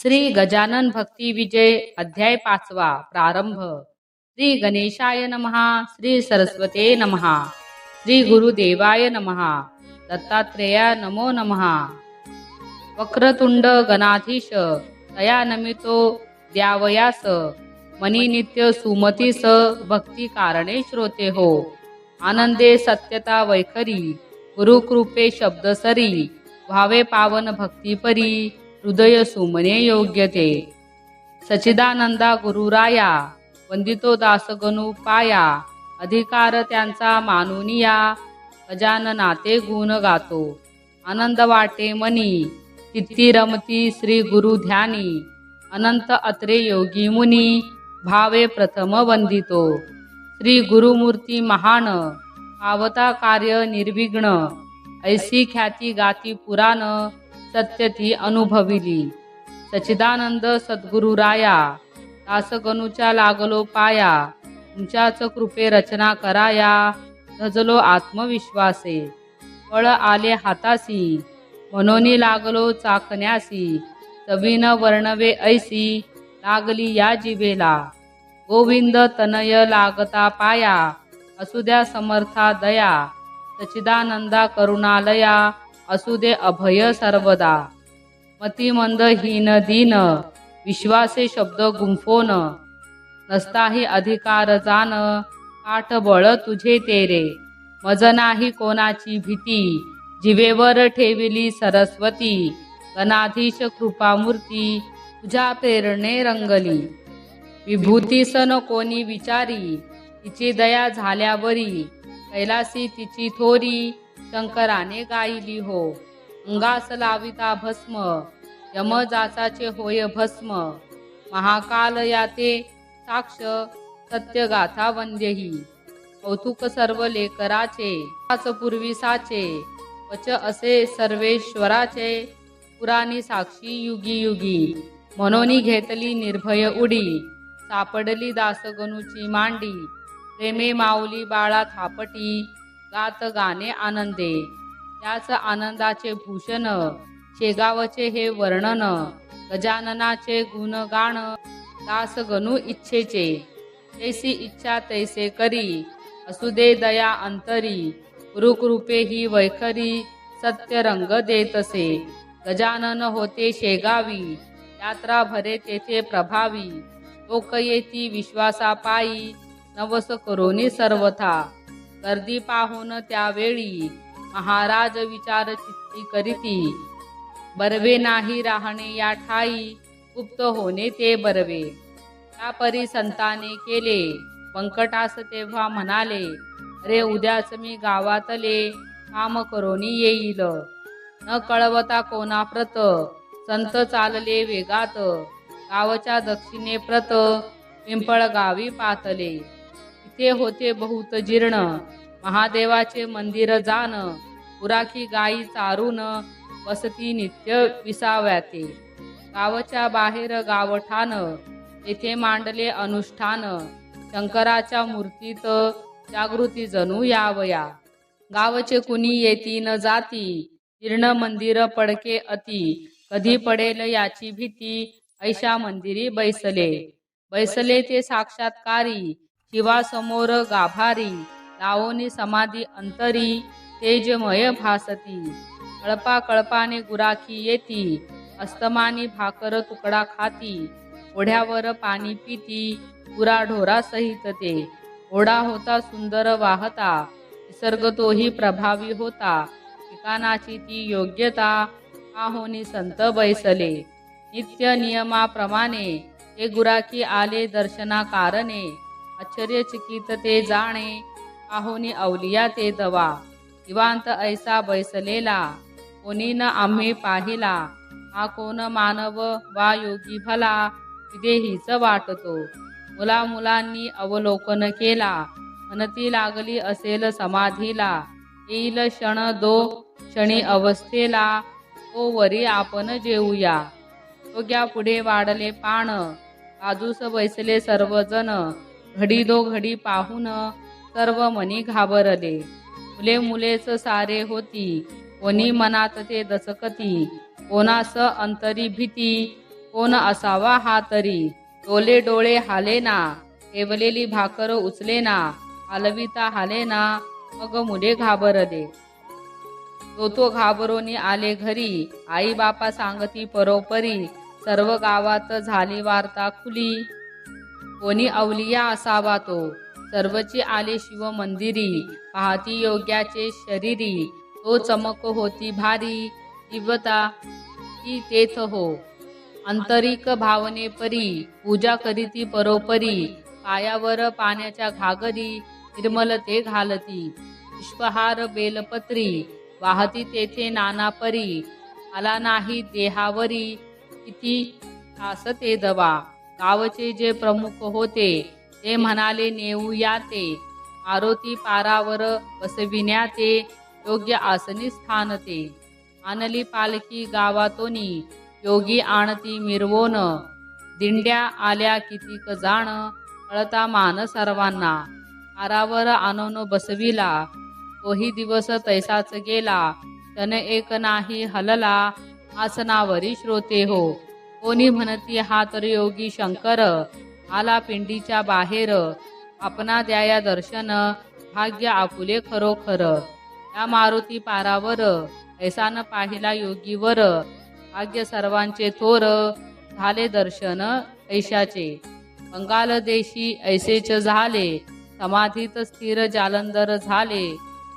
श्री गजानन भक्ती विजय अध्याय पाचवा प्रारंभ. श्री गणेशाय नमहा श्री सरस्वते नमहा श्री गुरुदेवाय नमहा दत्तात्रेया नमो नमहा वक्रतुंड गणाधीश तया नमितो द्यावयास मनी नित्य स भक्ती कारणे श्रोते हो. आनंदे सत्यता वैखरी गुरुकृपे शब्दसरी व्हावे पावन भक्तीपरी हृदय सुमने योग्य ते सचिदानंदा गुरुराया वंदितो दासगणू पाया अधिकार त्यांचा मानुनिया गजाननाते गुण गातो। आनंद वाटे मनी तित्ती रमती श्री गुरु ध्यानी अनंत अत्रे योगी मुनी भावे प्रथम वंदितो। श्री गुरुमूर्ती महान पावता कार्य निर्विघ्न ऐसी ख्याती गाती पुराण सत्य ती अनुभविली. सचिदानंद सद्गुरुराया दासगणूच्या लागलो पाया तुमच्याच कृपे रचना कराया धजलो आत्मविश्वासे. फळ आले हातासी मनोनी लागलो चाकण्यासी चवीन वर्णवे ऐसी लागली या जीवेला गोविंद तनय लागता पाया असुद्या समर्था दया सचिदानंदा करुणालया असू दे अभय सर्वदा. मतिमंद हीन दीन विश्वासे शब्द गुंफोन. नसताही अधिकार जाण काठ बळ तुझे तेरे. मज नाही कोणाची भीती जिवेवर ठेविली सरस्वती. गणाधीश कृपामूर्ती तुझ्या प्रेरणे रंगली. विभूती सन कोणी विचारी तिची दया झाल्यावरी कैलासी तिची थोरी. शंकराने गायली हो. अंगास लाविता भस्म यमजासाचे होय भस्म. महाकाल याते साक्ष सत्यगाथा वंद्यही कौतुक सर्व लेकराचे पाच पूर्वीसाचे वच असे सर्वेश्वराचे पुराणी साक्षी युगी युगी. मनोनी घेतली निर्भय उडी सापडली दासगणूची मांडी. प्रेमे माऊली बाळा थापटी गात गाणे आनंदे. त्याच आनंदाचे भूषण शेगावचे हे वर्णन गजाननाचे गुणगाण दास गणू इच्छेचे. तैसी इच्छा तैसे करी असू दे दया अंतरी गुरुकृपे ही वैखरी सत्य रंग देतसे गजानन होते शेगावी यात्रा भरे तेथे प्रभावी. लोक येती विश्वासा पायी नवस करोनी सर्वथा. गर्दी पाहून त्यावेळी महाराज विचार चित्ती करीती बरवे नाही राहणे या ठाई गुप्त होणे ते बरवे. त्या परी संताने केले. पंकटास तेव्हा म्हणाले अरे उद्याच मी गावातले काम करोनी येईल. न कळवता कोणा प्रत संत चालले वेगात. गावच्या दक्षिणे प्रत पिंपळ गावी पातले. ते होते बहुत जीर्ण. महादेवाचे मंदिर जाण पुराखी गाई चारून वसती नित्य विसाव्याते. गावच्या बाहेर गावठाण येथे मांडले अनुष्ठान शंकराच्या मूर्तीत जागृती जणू यावया. गावचे कुणी येती न जाती जीर्ण मंदिर पडके अति. कधी पडेल याची भीती ऐशा मंदिरी बैसले. बैसले ते साक्षात्कारी शिवासमोर गाभारी लावोनी समाधी अंतरी तेजमय भासती. कळपा कळपाने गुराखी येती अस्तमानी भाकर तुकडा खाती. ओढ्यावर पाणी पिती गुरा ढोरा सहित ते. ओढा होता सुंदर वाहता निसर्ग तोही प्रभावी होता. ठिकाणाची ती योग्यता आहोनी संत बैसले. नित्य नियमाप्रमाणे ते गुराखी आले दर्शना कारणे आश्चर्यचकित ते जाणे आहोनी अवलिया ते दवा. निवांत ऐसा बैसलेला कोणी न आम्ही पाहिला. हा कोण मानव वा योगी भला विदेहीच वाटतो. मुला मुलांनी अवलोकन केला म्हणती लागली असेल समाधीला. येईल क्षण दो क्षणी अवस्थेला तो वरी आपण जेऊया. तो पुढे वाढले पाण बाजूस बैसले सर्वजण. घडी दो घडी पाहून सर्व मनी घाबरले. मुले मुलेच सारे होती. कोणी मनात ते दचकती. कोणास अंतरी भीती. कोण असावा हा तरी. डोले डोळे हाले ना. ठेवलेली भाकर उचले उचलेना हलविता हालेना मग मुले घाबरले. तो तो घाबरोनी आले घरी. आई बापा सांगती परोपरी. सर्व गावात झाली वार्ता खुली. कोणी अवलिया असावा तो. सर्वची आले शिव मंदिरी पाहती योग्याचे शरीरी. तो चमक होती भारी दिव्यता की तेथ हो. आंतरिक भावने परी पूजा करीती परोपरी. पायावर पाण्याच्या घागरी निर्मल ते घालती. पुष्पहार बेलपत्री वाहती तेथे नाना परी. आला नाही देहावरी किती तास ते दवा. गावचे जे प्रमुख होते ते म्हणाले नेऊया ते. आरोती पारावर बसविण्याचे योग्य आसनी स्थान ते. आणली पालखी गावातोनी योगी आणती मिरवोन. दिंड्या आल्या कितीक जाण कळता मान सर्वांना. पारावर आणून बसविला. तोही दिवस तैसाच गेला. तन एक नाही हलला आसनावरी श्रोते हो. कोणी म्हणती हा तर योगी शंकर आला पिंडीच्या बाहेर आपणा द्याया दर्शन भाग्य आपुले खरोखर. या मारुती पारावर ऐसान पाहिला योगीवर भाग्य सर्वांचे थोर झाले दर्शन ऐशाचे. बंगाल देशी ऐसेच झाले समाधीत स्थिर जालंधर झाले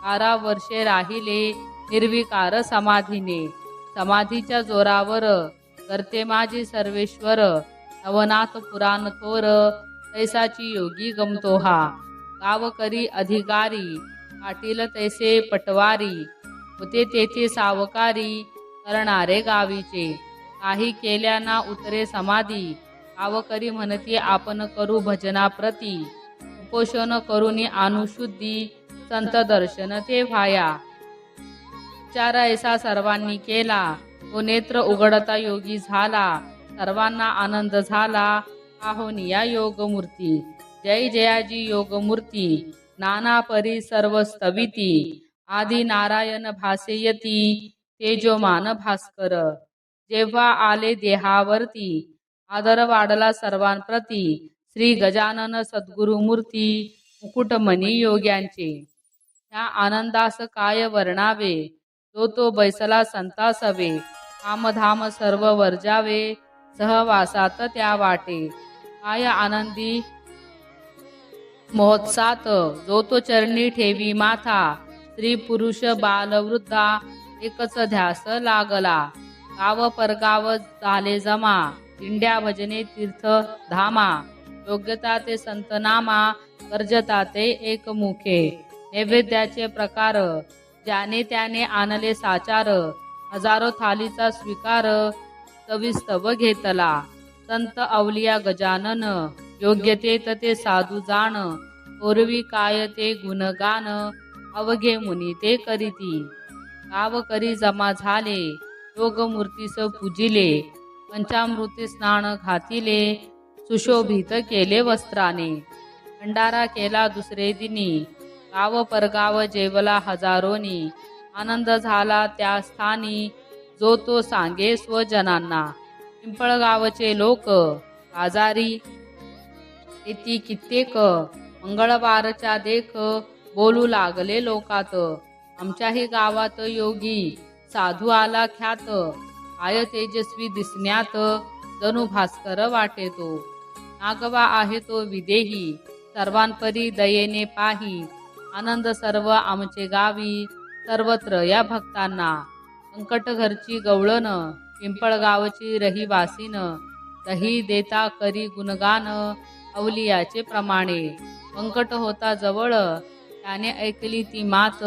बारा वर्षे राहिले निर्विकार समाधीने. समाधीच्या जोरावर करते माझी सर्वेश्वर. नवनाथ पुराण थोर तैसाची योगी गमतो हा. गावकरी अधिकारी पाटील तैसे पटवारी. होते तेथे सावकारी करणारे गावीचे. काही केल्याना उतरे समाधी. गावकरी म्हणती आपण करू भजनाप्रती. उपोषण करून अनुशुद्धी संत दर्शन ते व्हाया. विचार ऐसा सर्वांनी केला. तो नेत्र उघडता योगी झाला. सर्वांना आनंद झाला. आहोनिया योगमूर्ती जय जयाजी योगमूर्ती नाना परी सर्व स्तविती. आदि नारायण भासेयती. तेजोमान भास्कर. जेव्हा आले देहावरती. आदर वाढला सर्वांप्रती. श्री गजानन सद्गुरु मूर्ती. मुकुटमणी योग्यांचे. ह्या आनंदास काय वर्णावे? तो तो बैसला संतासवे. कामधाम सर्व वर्जावे सहवासात त्या वाटे. काय आनंदी महोत्सात जो तो चरणी ठेवी माथा. स्त्री पुरुष बाल वृद्धा एकच ध्यास लागला. गाव परगाव झाले जमा. दिंड्या भजने तीर्थ धामा. योग्यता ते संतनामा गर्जता ते एकमुखे नैवेद्याचे प्रकार ज्याने त्याने आणले साचार. हजारो थालीचा स्वीकार सविस्तव घेतला. संत अवलिया गजानन योग्यतेत ते साधू जाण पूर्वी काय ते गुणगान अवघे मुनी ते करीती. गाव करी जमा झाले योगमूर्तीस पूजिले पंचामृती स्नान घातिले सुशोभित केले वस्त्राने. भंडारा केला दुसरे दिनी गाव परगाव जेवला हजारोनी आनंद झाला त्या स्थानी जो तो सांगे स्वजनांना. पिंपळगावचे लोक आजारी. येती कित्येक मंगळवारच्या देख बोलू लागले लोकात. आमच्याही गावात योगी साधू आला ख्यात. आय तेजस्वी दिसण्यात जणू भास्कर वाटे तो नागवा आहे तो विदेही. सर्वांपरी दयेने पाही. आनंद सर्व आमचे गावी. सर्वत्र या भक्तांना संकटघरची गवळण पिंपळगावची रहिवासीन दही देता करी गुणगान अवलियाचे प्रमाणे. संकट होता जवळ त्याने ऐकली ती मात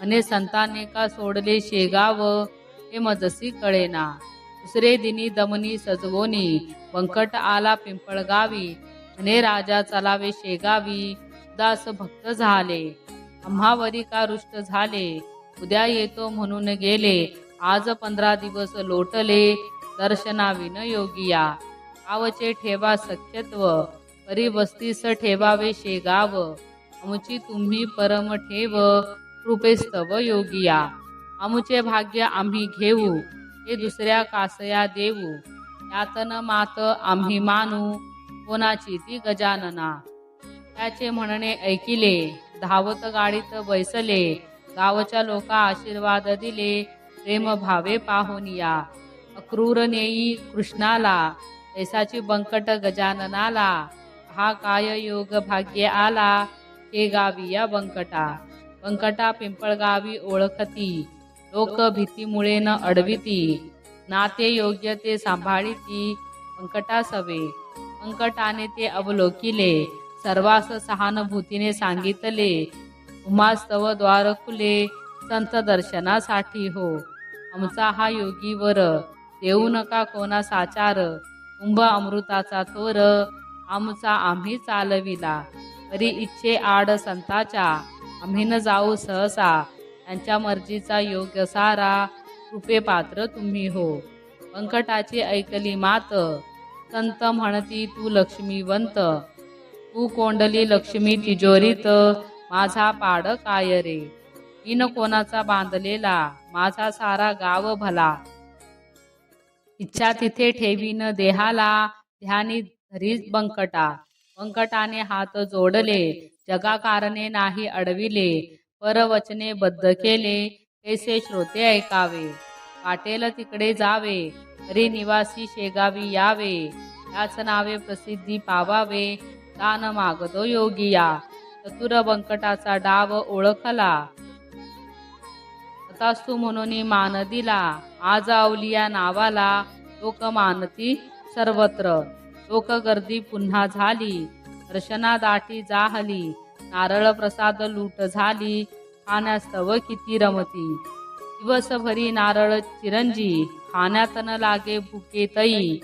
अने संताने का सोडले शेगाव हे मजसी कळेना. दुसरे दिनी दमनी सजवोनी वंकट आला पिंपळगावी अने राजा चलावे शेगावी दास भक्त झाले. आम्हावरी का रुष्ट झाले. उद्या येतो म्हणून गेले. आज पंधरा दिवस लोटले. दर्शनाविन योगिया. आवचे ठेवा सख्यत्व. परी वस्तीस ठेवावे शेगाव. आमची तुम्ही परम ठेव. कृपेस्तव योगिया. आमचे भाग्य आम्ही घेऊ. हे दुसऱ्या कासया देऊ. यातन मात आम्ही मानू. कोणाची ती गजानना. त्याचे म्हणणे ऐकिले. धावत गाडीत बैसले. गावच्या लोका आशीर्वाद दिले. प्रेम भावे पाहून या. अक्रूर नेई कृष्णाला. ऐसाची बंकट गजाननाला. हा काय योग भाग्य आला? हे गावी या बंकटा. बंकटा पिंपळगावी ओळखती. लोक भीतीमुळे न अडविती. नाते योग्य ते सांभाळिती. बंकटा सवे. बंकटाने ते अवलोकिले. सर्वास सहानुभूतीने सांगितले. उमास्तव द्वार खुले संत दर्शनासाठी हो. आमचा हा योगीवर देऊ नका कोणा साचार. कुंभ अमृताचा थोर. आमचा आम्ही चालविला. तरी इच्छे आड संताच्या. आम्ही न जाऊ सहसा. त्यांच्या मर्जीचा योग्य सारा. कृपे पात्र तुम्ही हो. पंकटाची ऐकली मात. संत म्हणती तू लक्ष्मीवंत. तू कोंडली लक्ष्मी तिजोरीत माझा पाड काय रे? इन कोणाचा बांधलेला माझा सारा गाव भला. इच्छा तिथे ठेवीन देहाला ध्यानी धरीच बंकटा. बंकटाने हात जोडले जगाकारणे नाही अडविले परवचने बद्ध केले कैसे श्रोते ऐकावे. वाटेल तिकडे जावे तरी निवासी शेगावी यावे. याच नावे प्रसिद्धी पावावे दान मागतो योगिया चतुर बंकटाचा डाव ओळखला. तथास्तु म्हणून मान दिला आज अवलिया नावाला लोक मानती सर्वत्र. लोक गर्दी पुन्हा झाली दर्शना दाटी जाहली नारळ प्रसाद लूट झाली खाण्यास्तव किती रमती. दिवसभरी नारळ चिरंजी खाण्यात न लागे भुके तई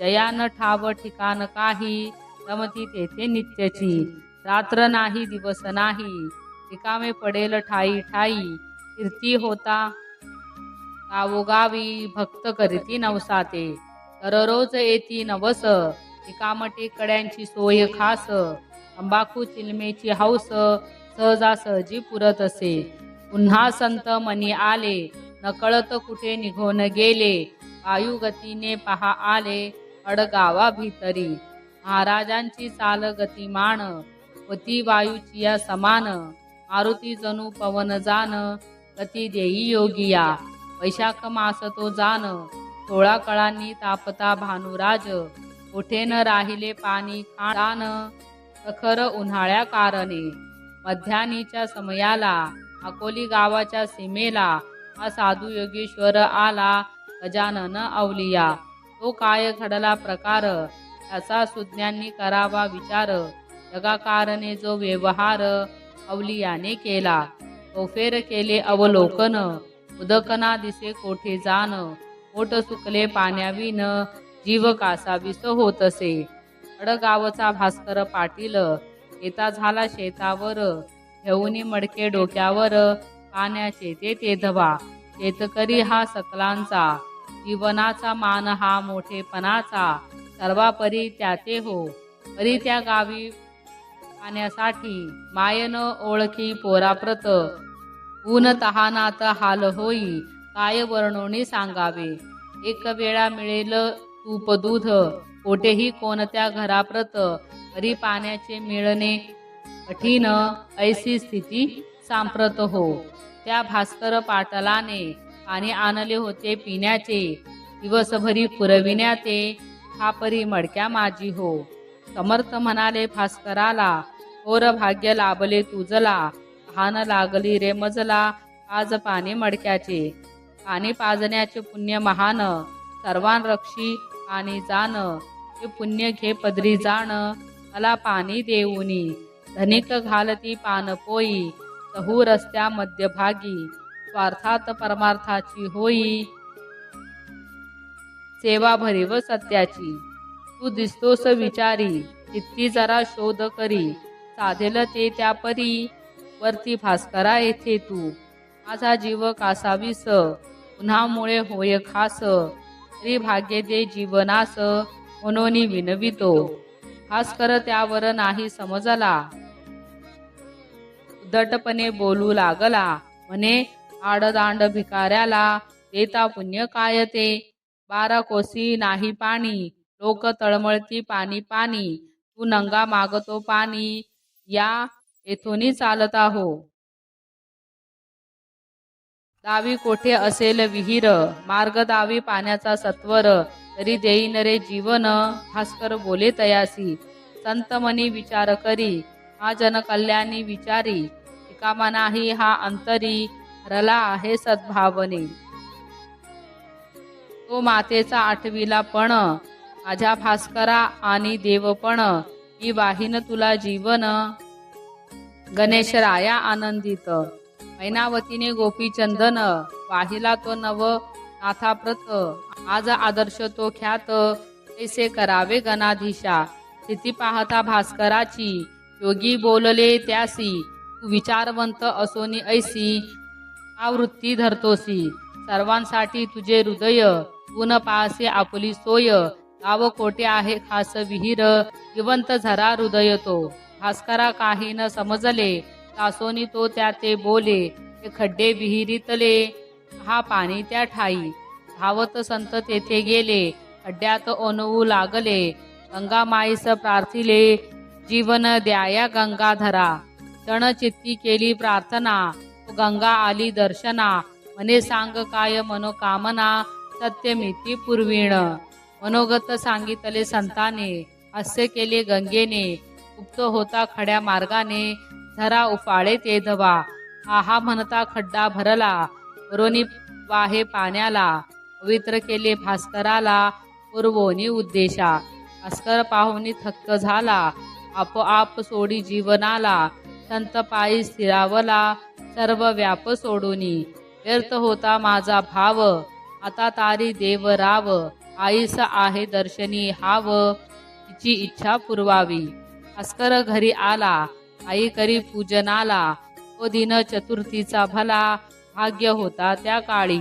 जयान ठाव ठिकाण काही रमती तेथे नित्यची. रात्र नाही दिवस नाही. रिकामे पडेल ठाई ठाई. कीर्ती होता. गावोगावी भक्त करीती नवसाते. दररोज येती नवस. रिकामटे कड्यांची सोय खास. तंबाखू चिलमेची हौस सहजासहजी पुरत असे. पुन्हा संत मनी आले. नकळत कुठे निघून गेले. वायुगतीने पहा आले. अडगावा भीतरी महाराजांची चाल गतिमान पती वायूची या समान मारुती जणू पवन जान गती देई योगिया. वैशाख मास तो जान सोळा कळांनी तापता भानुराज कोठे न राहिले पाणी खाण सखर उन्हाळ्या कारणे. मध्यानीच्या समयाला अकोली गावाच्या सीमेला हा साधू योगेश्वर आला गजानन अवलिया तो काय घडला प्रकार? त्याचा सुज्ञांनी करावा विचार. जगाकारने जो व्यवहार अवलियाने केला तोफेर केले अवलोकन. उदकना दिसे कोठे जाण ओट सुकले पाण्याविन जीव कासाविस होत असे अडगावचा भास्कर पाटील येता झाला शेतावर घेऊनी मडके डोक्यावर पाण्याचे ते तेधवा शेतकरी हा सकलांचा जीवनाचा मान हा मोठेपणाचा. सर्वापरी त्याचे हो. परी त्या गावी पाण्यासाठी मायन ओळखी पोराप्रत. ऊन तहानात हाल होई काय वर्णोनी सांगावे? एक वेळा मिळेल तूप दूध कोठेही कोणत्या घराप्रत. तरी पाण्याचे मिळणे कठीण ऐसी स्थिती सांप्रत हो. त्या भास्कर पाटलाने पाणी आणले होते पिण्याचे. दिवसभरी पुरविण्याचे हा परी मडक्या माझी हो. समर्थ म्हणाले भास्कराला थोर भाग्य लाभले तुझला. हान लागली रे मजला. आज पाणी मडक्याचे. पाणी पाजण्याचे पुण्य महान. सर्वान रक्षी आणि जाण ते पुण्य घे पदरी जाण. मला पाणी देऊनी. धनिक घालती पान पोई. सहू रस्त्या मध्यभागी. स्वार्थात परमार्थाची होई. सेवा भरीव सत्याची. तू दिसतोस विचारी इतकी जरा शोध करी. साधेल ते त्या परी वरती भास्करा येथे तू. माझा जीव कासावीस उन्हामुळे होय खास. तरी भाग्य दे जीवनास म्हणून विनवितो. भास्कर त्यावर नाही समजला. उदटपणे बोलू लागला. म्हणे आडदांड भिकाऱ्याला देता पुण्य काय ते? बारा कोसी नाही पाणी लोक तळमळती पाणी पाणी तू नंगा मागतो पाणी या येथून चालत आहो. दावी कोठे असेल विहीर मार्ग दावी पाण्याचा सत्वर तरी देईन रे जीवन भास्कर बोले तयासी. संत मनी विचार करी हा जनकल्याणी विचारी रिकामा नाही हा अंतरी रला आहे सद्भावने. तो मातेचा आठवीला पण माझ्या भास्करा आणि देवपण ही वाहिन तुला जीवन. गणेश राया आनंदित. मैनावतीने गोपीचंदन वाहिला तो नव नाथाप्रत. आज आदर्श तो ख्यात ऐसे करावे गणाधीशा. स्थिती पाहता भास्कराची योगी बोलले त्यासी. तू विचारवंत असोनी ऐसी आवृत्ती धरतोसी. सर्वांसाठी तुझे हृदय गुण पासे आपली सोय. गाव कोठे आहे? खास विहीर. जिवंत झरा हृदय तो. भास्करा काही न समजले. तासोनी तो त्या ते बोले. ते खड्डे विहिरीतले. हा पाणी त्या ठाई. धावत संत तेथे गेले. खड्ड्यात ओनवू लागले. गंगा माईस प्रार्थिले. जीवन द्याया गंगाधरा. तण चित्ती केली प्रार्थना. गंगा आली दर्शना. मने सांग काय मनोकामना. सत्यमिती पूर्वीण। मनोगत सांगितले संताने हास्य केले गंगेने गुप्त होता खड्या मार्गाने धरा उफाळे ते धवा हा हा म्हणता खड्डा भरला वरोनी वाहे पाण्याला पवित्र केले भास्कराला पूर्वोनी उद्देशा भास्कर पाहुनी थक्क झाला आपोआप सोडी जीवनाला संत पायी स्थिरावला सर्व व्याप सोडूनी व्यर्थ होता माझा भाव आता तारी देव राव आईस आहे दर्शनी हाव तिची इच्छा पुरवावी. भास्कर घरी आला आई करी पूजनाला. तो दिन चतुर्थीचा भला भाग्य होता त्या काळी.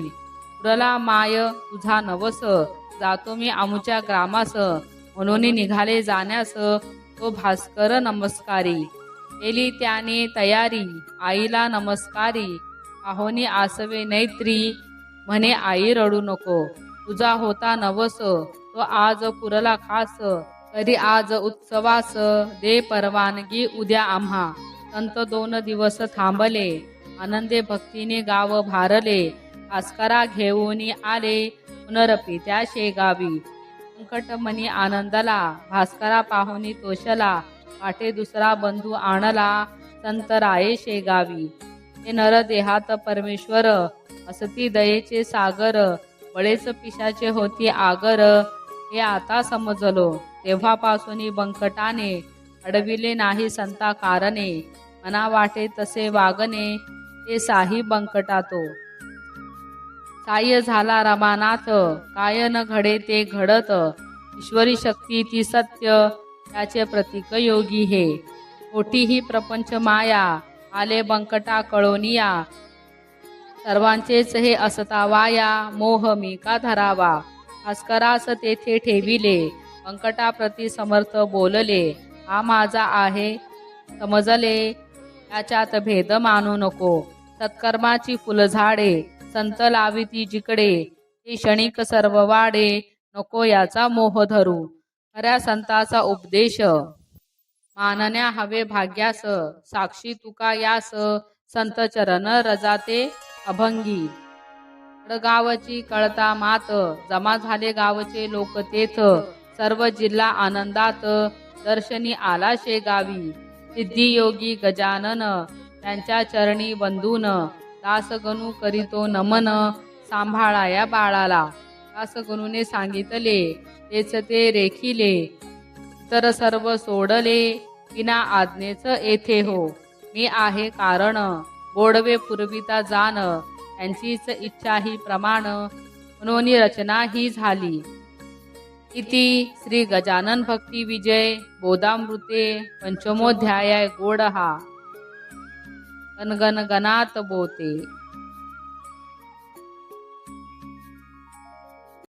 पुरला माय तुझा नवस जातो मी आमच्या ग्रामास. म्हणून निघाले जाण्यास तो भास्कर नमस्कारी. केली त्याने तयारी आईला नमस्कारी. आहोनी आसवे नैत्री म्हणे आई रडू नको. तुझा होता नवस. तो आज पुरला खास. कधी आज उत्सवास. दे परवानगी उद्या आम्हा. संत दोन दिवस थांबले. आनंदे भक्तीने गाव भारले. भास्करा घेऊन आले. पुनरपी त्या शेगावी संकटमणी आनंदला. भास्करा पाहुनी तोषला. पाठे दुसरा बंधू आणला. संत राये शेगावी हे नर देहात परमेश्वर. असती दयेचे सागर बळेच पिशाचे होती आगर हे आता समजलो. तेव्हापासून बंकटाने अडविले नाही संता कारणे. मना वाटे तसे वागणे ते साही बंकटातो. साह्य झाला रमानाथ काय न घडे ते घडत. ईश्वरी शक्ती ती सत्य त्याचे प्रतीक योगी हे. मोठी ही प्रपंच माया आले बंकटा कळोनिया. सर्वांचेच हे असता वाया मोह मी का धरावा? अस्करास तेथे ठेविले. अंकटाप्रती समर्थ बोलले हा माझा आहे. समजले. त्याच्यात भेद मानू नको. सत्कर्माची फुलझाडे संत लाविती जिकडे. ते क्षणिक सर्व वाडे नको याचा मोह धरू. खऱ्या संताचा उपदेश. मानण्या हवे भाग्यास. साक्षी तुका यास. संत चरण रजाते अभंगी. गावची कळता मात जमा झाले गावचे लोक तेथ सर्व जिल्हा आनंदात दर्शनी आला शेगावी सिद्धियोगी गजानन त्यांच्या चरणी बंधून दासगणू करीतो नमन सांभाळाया बाळाला. दासगणूने सांगितले तेच ते रेखिले. तर सर्व सोडले विना आज्ञेच येथे हो. मी आहे कारण. गोडवे पुरविता जाण त्यांचीच इच्छा ही प्रमाण म्हणून रचना ही झाली. इति श्री गजानन भक्ती विजय बोधामृते पंचमोध्याय गोड हा गणगण गणात बोते.